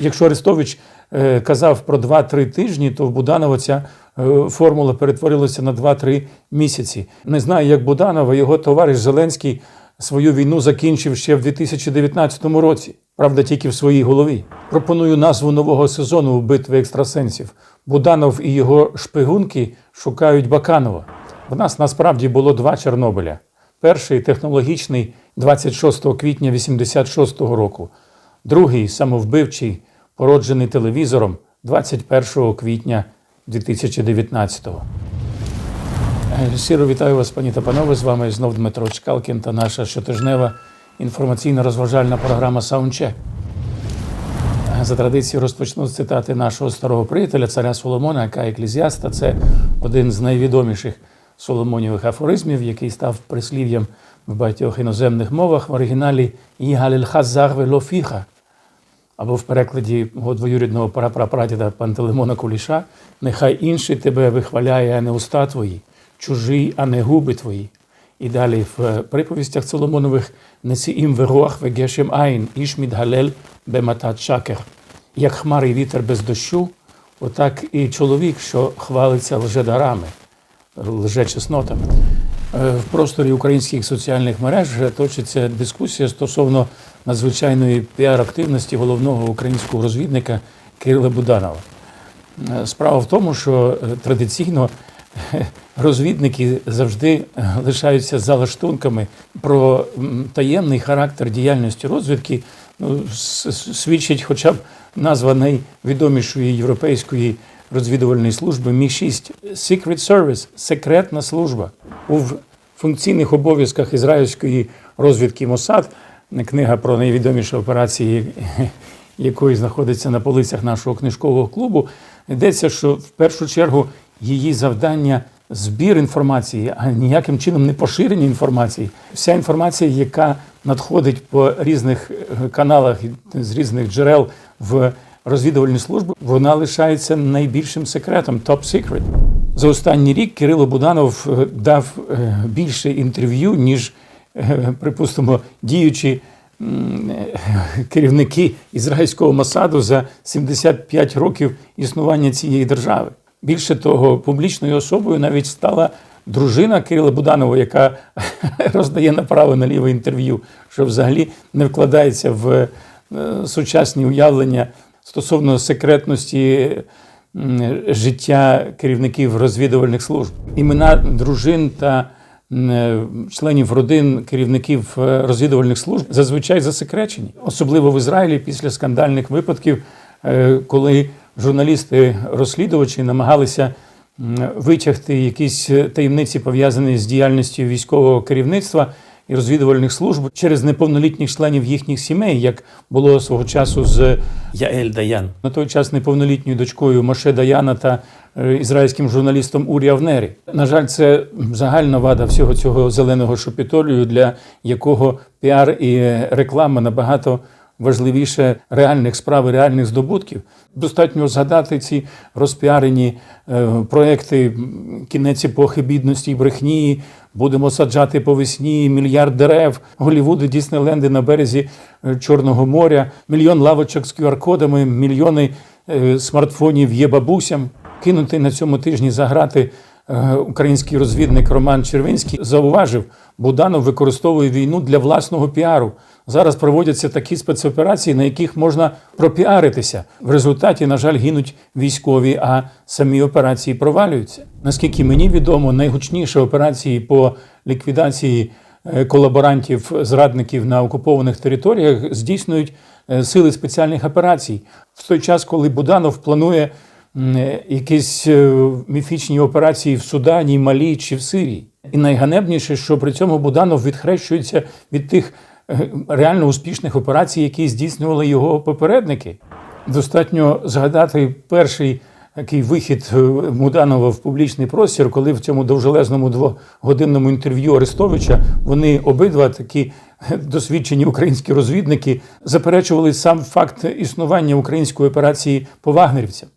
Якщо Арестович е, казав про 2-3 тижні, то в Буданова ця е, формула перетворилася на 2-3 місяці. Не знаю, як Буданова, його товариш Зеленський свою війну закінчив ще в 2019 році. Правда, тільки в своїй голові. Пропоную назву нового сезону у битві екстрасенсів. Буданов і його шпигунки шукають Баканова. В нас насправді було два Чорнобиля. Перший технологічний 26 квітня 86-го року, другий самовбивчий, породжений телевізором 21 квітня 2019-го. Е, Щиро вітаю вас, пані та панове. З вами знов Дмитро Чкалкін та наша щотижнева інформаційно-розважальна програма Саундчек. Е, За традицією розпочну з цитати нашого старого приятеля, царя Соломона, яка еклезіаста. Це один з найвідоміших Соломонівих афоризмів, який став прислів'ям в багатьох іноземних мовах в оригіналі «Їгаліль хазар вело фіха» або в перекладі мого двоюрідного прапрапрадіда Пантелеймона Куліша нехай інший тебе вихваляє, а не уста твої, чужий, а не губи твої. І далі в е, приповістях Соломонових «Несіїм верох вегешем айн, іш мідгалель бематат шакер». Як хмари й вітер без дощу, отак і чоловік, що хвалиться лжедарами, лжечеснотами. Е, В просторі українських соціальних мереж точиться дискусія стосовно надзвичайної піар-активності головного українського розвідника Кирила Буданова. Е, Справа в тому, що е, традиційно е, розвідники завжди лишаються за лаштунками про таємний характер діяльності розвідки. Ну, свідчить хоча б назва найвідомішої європейської розвідувальної служби Мі-6 Secret Service – секретна служба. У функційних обов'язках ізраїльської розвідки Мосад книга про найвідоміші операції, якої знаходиться на полицях нашого книжкового клубу. Йдеться, що в першу чергу її завдання збір інформації, а ніяким чином не поширення інформації. Вся інформація, яка надходить по різних е, каналах з різних джерел в розвідувальні служби, вона лишається найбільшим секретом top secret. За останній рік Кирило Буданов е, дав е, більше інтерв'ю, ніж, припустимо, діючі е, керівники ізраїльського Масаду за 75 років існування цієї держави. Більше того, публічною особою навіть стала дружина Кирила Буданова, яка роздає направо наліво інтерв'ю, що взагалі не вкладається в е, сучасні уявлення стосовно секретності життя керівників розвідувальних служб. Імена дружин та е, членів родин керівників е, розвідувальних служб зазвичай засекречені, особливо в Ізраїлі після скандальних випадків, е, коли журналісти-розслідувачі намагалися витягти якісь е, таємниці, пов'язані з діяльністю військового керівництва і розвідувальних служб через неповнолітніх членів їхніх сімей, як було свого часу з Яель Даян, на той час неповнолітньою дочкою Моше Даяна та е, ізраїльським журналістом Урі Авнері. На жаль, це загальна вада всього цього зеленого шопітолію, для якого піар і реклама набагато важливіше реальних справ і реальних здобутків. Достатньо згадати ці розпіарені е, проекти кінець епохи бідності і брехні. Будемо саджати по весні мільярд дерев, Голівуди, Діснейленди на березі е, Чорного моря, мільйон лавочок з QR-кодами, мільйони е, смартфонів є бабусям. Кинутий на цьому тижні за грати е, український розвідник Роман Червинський зауважив, Буданов використовує війну для власного піару. Зараз проводяться такі спецоперації, на яких можна пропіаритися. В результаті, на жаль, гинуть військові, а самі операції провалюються. Наскільки мені відомо, найгучніші операції по ліквідації е, колаборантів, зрадників на окупованих територіях здійснюють е, сили спеціальних операцій. В той час, коли Буданов планує е, якісь міфічні операції в Судані, Малі чи в Сирії. І найганебніше, що при цьому Буданов відхрещується від тих реально успішних операцій, які здійснювали його попередники. Достатньо згадати перший такий вихід е, Буданова в публічний простір, коли в цьому довжелезному двогодинному інтерв'ю Арестовича вони обидва такі е, досвідчені українські розвідники заперечували сам факт існування української операції по вагнерівцям.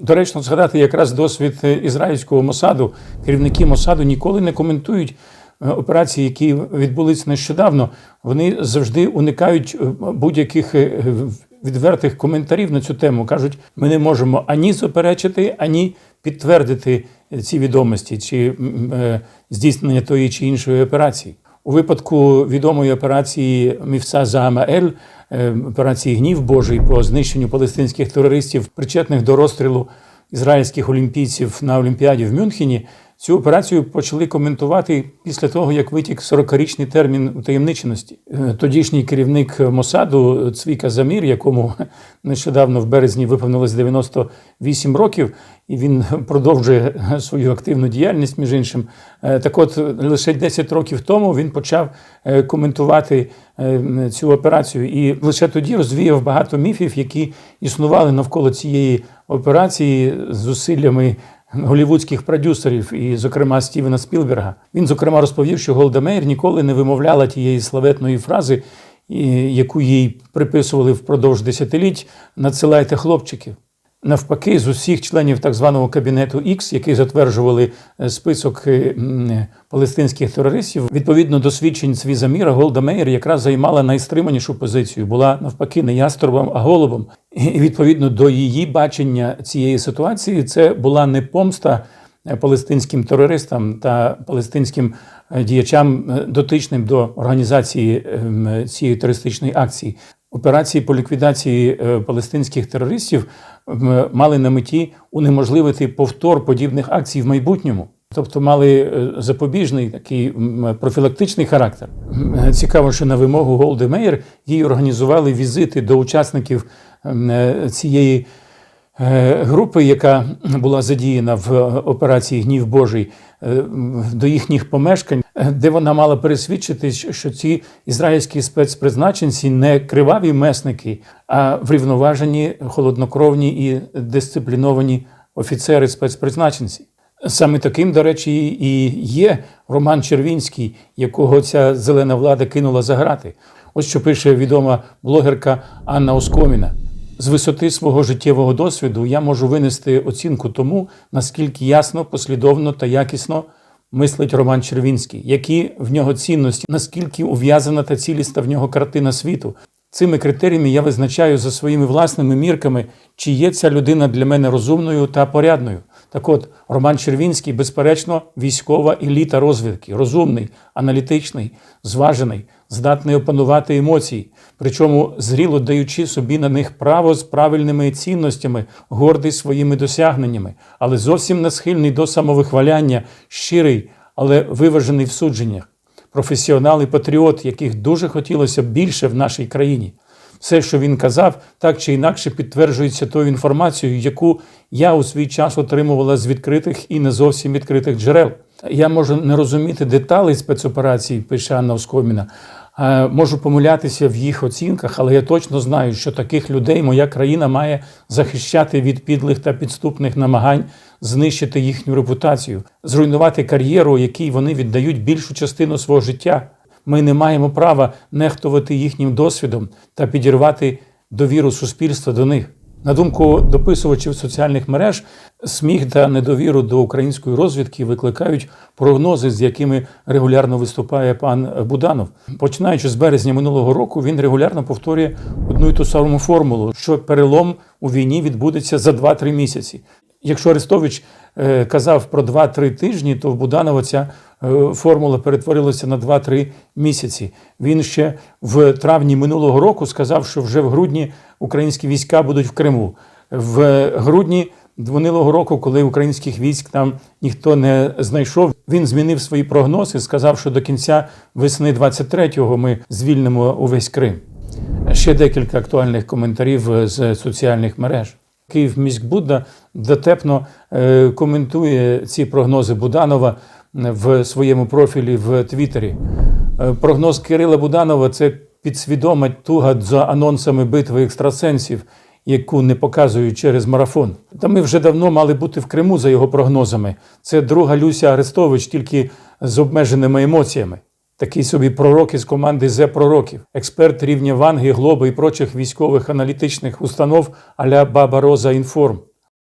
Доречно згадати якраз досвід е, ізраїльського Мосаду. Керівники Мосаду ніколи не коментують операції, які відбулись нещодавно. Вони завжди уникають е, будь-яких е, відвертих коментарів на цю тему. Кажуть, ми не можемо ані заперечити, ані підтвердити ці відомості чи е, здійснення тої чи іншої операції. У випадку відомої операції Мівца Заамаель, е, операції Гнів Божий по знищенню палестинських терористів, причетних до розстрілу ізраїльських олімпійців на Олімпіаді в Мюнхені, цю операцію почали коментувати після того, як витік 40-річний термін утаємниченості. Е, Тодішній керівник Мосаду Цвіка Замір, якому нещодавно в березні виповнилось 98 років, і він продовжує свою активну діяльність, між іншим. Е, Так от, лише 10 років тому він почав е, коментувати цю операцію, і лише тоді розвіяв багато міфів, які існували навколо цієї операції з зусиллями голівудських продюсерів, і, зокрема, Стівена Спілберга. Він, зокрема, розповів, що Голда Меїр ніколи не вимовляла тієї славетної фрази, яку їй приписували впродовж десятиліть: надсилайте хлопчиків. Навпаки, з усіх членів так званого кабінету X, які затверджували е, список е, палестинських терористів, відповідно до свідчень Цвізаміра, Голда Меїр якраз займала найстриманішу позицію, була навпаки не яструбом, а голубом. І відповідно до її бачення цієї ситуації, це була не помста е, палестинським терористам та палестинським е, діячам, е, дотичним до організації ем, цієї терористичної акції. Операції по ліквідації е, палестинських терористів мали на меті унеможливити повтор подібних акцій в майбутньому. Тобто мали е, запобіжний такий профілактичний характер. Е, Цікаво, що на вимогу Голди Мейер їй організували візити до учасників цієї групи, яка була задіяна в е, операції Гнів Божий е, до їхніх помешкань, е, де вона мала пересвідчити, що- що ці ізраїльські спецпризначенці не криваві месники, а врівноважені, холоднокровні і дисципліновані офіцери спецпризначенці. Саме таким, до речі, і є Роман Червінський, якого ця зелена влада кинула за грати. Ось що пише відома блогерка Анна Оскоміна. З висоти свого життєвого досвіду я можу винести оцінку тому, наскільки ясно, послідовно та якісно мислить Роман Червінський, які в нього цінності, наскільки ув'язана та цілісна в нього картина світу. Цими критеріями я визначаю за своїми власними мірками, чи є ця людина для мене розумною та порядною. Так от, Роман Червінський, безперечно, військова еліта розвідки, розумний, аналітичний, зважений, здатний опанувати емоції, причому зріло даючи собі на них право з правильними цінностями, гордий своїми досягненнями, але зовсім не схильний до самовихваляння, щирий, але виважений в судженнях професіонал і патріот, яких дуже хотілося більше в нашій країні. Все, що він казав, так чи інакше підтверджується тою інформацією, яку я у свій час отримувала з відкритих і не зовсім відкритих джерел. Я можу не розуміти деталей спецоперації, пише Анна Оскоміна. Е, Можу помилятися в їх оцінках, але я точно знаю, що таких людей моя країна має захищати від підлих та підступних намагань знищити їхню репутацію, зруйнувати кар'єру, якій вони віддають більшу частину свого життя. Ми не маємо права нехтувати їхнім досвідом та підірвати довіру суспільства до них. На думку дописувачів соціальних мереж, сміх та недовіру до української розвідки викликають прогнози, з якими регулярно виступає пан Буданов. Починаючи з березня минулого року, він регулярно повторює одну і ту саму формулу, що перелом у війні відбудеться за 2-3 місяці. Якщо Арестович е, казав про 2-3 тижні, то в Буданова ця формула перетворилася на 2-3 місяці. Він ще в травні минулого року сказав, що вже в грудні українські війська будуть в Криму. В грудні минулого року, коли українських військ там ніхто не знайшов, він змінив свої прогнози, сказав, що до кінця весни 23-го ми звільнимо увесь Крим. Ще декілька актуальних коментарів е, з соціальних мереж. Київ міськбудда дотепно е, коментує ці прогнози Буданова в своєму профілі в Твіттері. Е, Прогноз Кирила Буданова це підсвідома туга за анонсами битви екстрасенсів, яку не показують через марафон. Та ми вже давно мали бути в Криму за його прогнозами. Це друга Люся Арестович, тільки з обмеженими емоціями. Такий собі пророк із команди зе пророків, експерт рівня Ванги, Глоби і прочих військових аналітичних установ аля Баба Роза Інформ.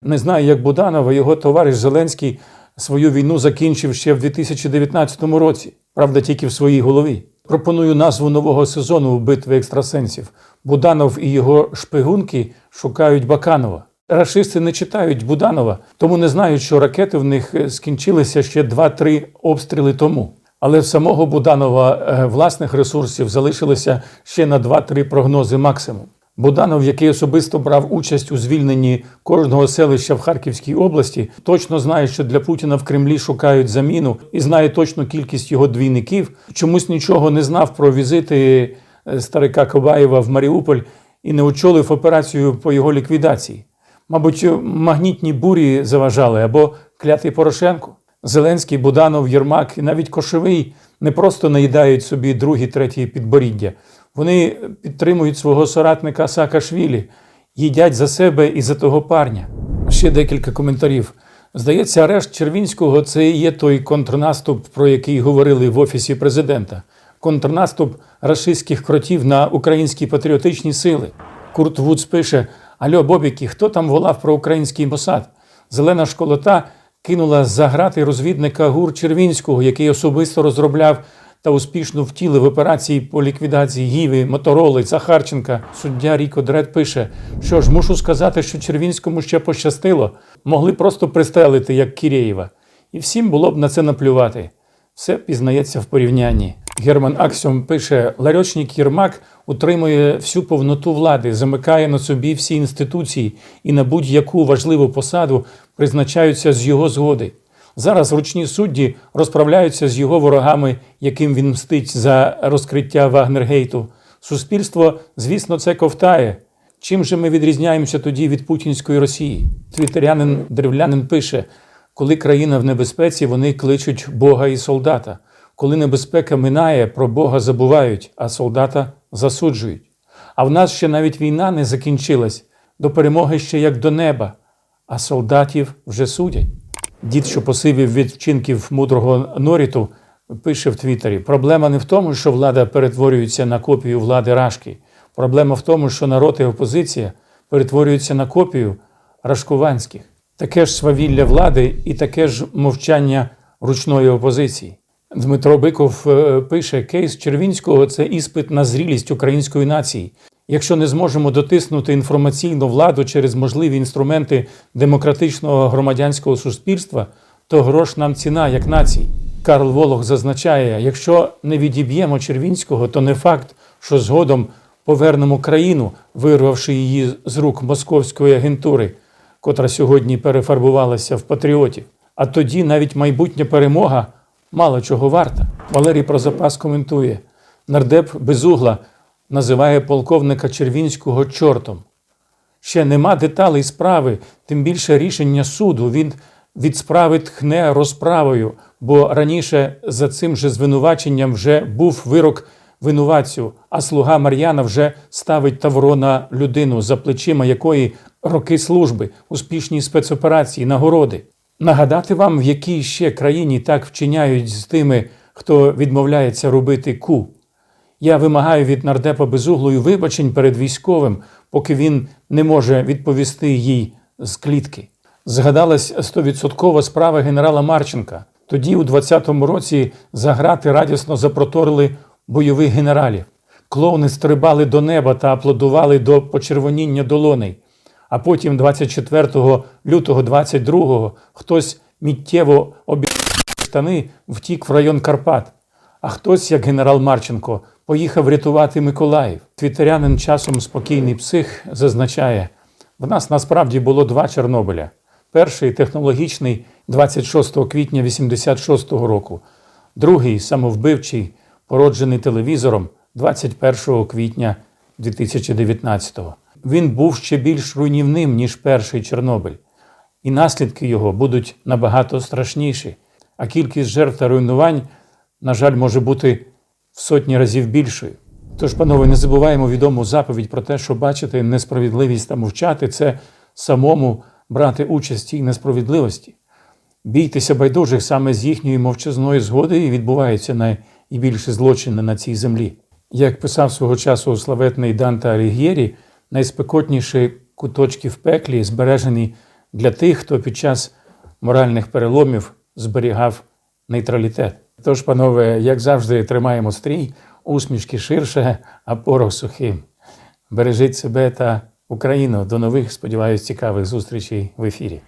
Не знаю, як Буданова, його товариш Зеленський свою війну закінчив ще в 2019 році, правда, тільки в своїй голові. Пропоную назву нового сезону битви екстрасенсів. Буданов і його шпигунки шукають Баканова. Рашисти не читають Буданова, тому не знають, що ракети в них е, скінчилися ще 2-3 обстріли тому. Але в самого Буданова е, власних ресурсів залишилося ще на 2-3 прогнози максимум. Буданов, який особисто брав участь у звільненні кожного селища в Харківській області, точно знає, що для Путіна в Кремлі шукають заміну і знає точну кількість його двійників. Чомусь нічого не знав про візити е, старика Кобаєва в Маріуполь і не очолив операцію по його ліквідації. Мабуть, магнітні бурі заважали або клятий Порошенко. Зеленський, Буданов, Єрмак і навіть Кошовий не просто наїдають собі другі, треті підборіддя. Вони підтримують свого соратника Саакашвілі, їдять за себе і за того парня. Ще декілька коментарів. Здається, арешт Червінського це і є той контрнаступ, про який говорили в офісі президента. Контрнаступ рашистських кротів на українські патріотичні сили. Курт Вудс пише: Альо, Бобіки, хто там волав про український посад? Зелена школота кинула за грати розвідника ГУР Червінського, який особисто розробляв та успішно втілив операції по ліквідації Гіви, Мотороли, Захарченка. Суддя Ріко Дред пише, що ж мушу сказати, що Червінському ще пощастило. Могли просто пристрелити, як Кірєєва. І всім було б на це наплювати. Все пізнається в порівнянні. Герман Аксьом пише: Ларьочник Єрмак утримує всю повноту влади, замикає на собі всі інституції і на будь-яку важливу посаду призначаються з його згоди. Зараз ручні судді розправляються з його ворогами, яким він мстить за розкриття Вагнергейту. Суспільство, звісно, це ковтає. Чим же ми відрізняємося тоді від путінської Росії? Твітерянин древлянин пише: коли країна в небезпеці, вони кличуть Бога і солдата. Коли небезпека минає, про Бога забувають, а солдата засуджують. А в нас ще навіть війна не закінчилась, до перемоги ще як до неба, а солдатів вже судять. Дід, що посивів від вчинків мудрого Норіту, пише в Твіттері: проблема не в тому, що влада перетворюється на копію влади Рашки. Проблема в тому, що народ і опозиція перетворюються на копію рашкуванських. Таке ж свавілля влади і таке ж мовчання ручної опозиції. Дмитро Биков е, пише: кейс Червінського це іспит на зрілість української нації. Якщо не зможемо дотиснути інформаційну владу через можливі інструменти демократичного громадянського суспільства, то грош нам ціна як нації. Карл Волох зазначає: якщо не відіб'ємо Червінського, то не факт, що згодом повернемо країну, вирвавши її з рук московської агентури, котра сьогодні перефарбувалася в патріотів. А тоді навіть майбутня перемога мало чого варта. Валерій Прозапас коментує: нардеп Безугла називає полковника Червінського чортом. Ще нема деталей справи, тим більше рішення суду. Він від справи тхне розправою, бо раніше за цим же звинуваченням вже був вирок винуватцю, а слуга Мар'яна вже ставить тавро на людину, за плечима якої роки служби, успішні спецоперації, нагороди. Нагадати вам, в якій ще країні так вчиняють з тими, хто відмовляється робити ку. Я вимагаю від нардепа безуглою вибачень перед військовим, поки він не може відповісти їй з клітки. Згадалась стовідсоткова справа генерала Марченка. Тоді, у 20-му році, за грати радісно запроторили бойових генералів. Клоуни стрибали до неба та аплодували до почервоніння долоней. А потім, 24 лютого 22-го, хтось миттєво обіг штани втік в район Карпат. А хтось, як генерал Марченко, поїхав рятувати Миколаїв. Твітерянин часом спокійний псих зазначає: в нас насправді було два Чорнобиля. Перший технологічний 26 квітня 86-го року, другий самовбивчий, породжений телевізором 21 квітня 2019-го. Він був ще більш руйнівним, ніж перший Чорнобиль, і наслідки його будуть набагато страшніші, а кількість жертв та руйнувань, на жаль, може бути в сотні разів більшою. Тож, панове, не забуваємо відому заповідь про те, що бачити несправедливість та мовчати це самому брати участь цій несправедливості. Бійтеся байдужих саме з їхньої мовчазної згоди і відбуваються найбільші злочини на цій землі. Як писав свого часу славетний Данте Алігєрі, найспекотніші куточки в пеклі збережені для тих, хто під час моральних переломів зберігав нейтралітет. Тож, панове, як завжди, тримаємо стрій, усмішки ширше, а порох сухим. Бережіть себе та Україну. До нових, сподіваюсь, цікавих зустрічей в ефірі.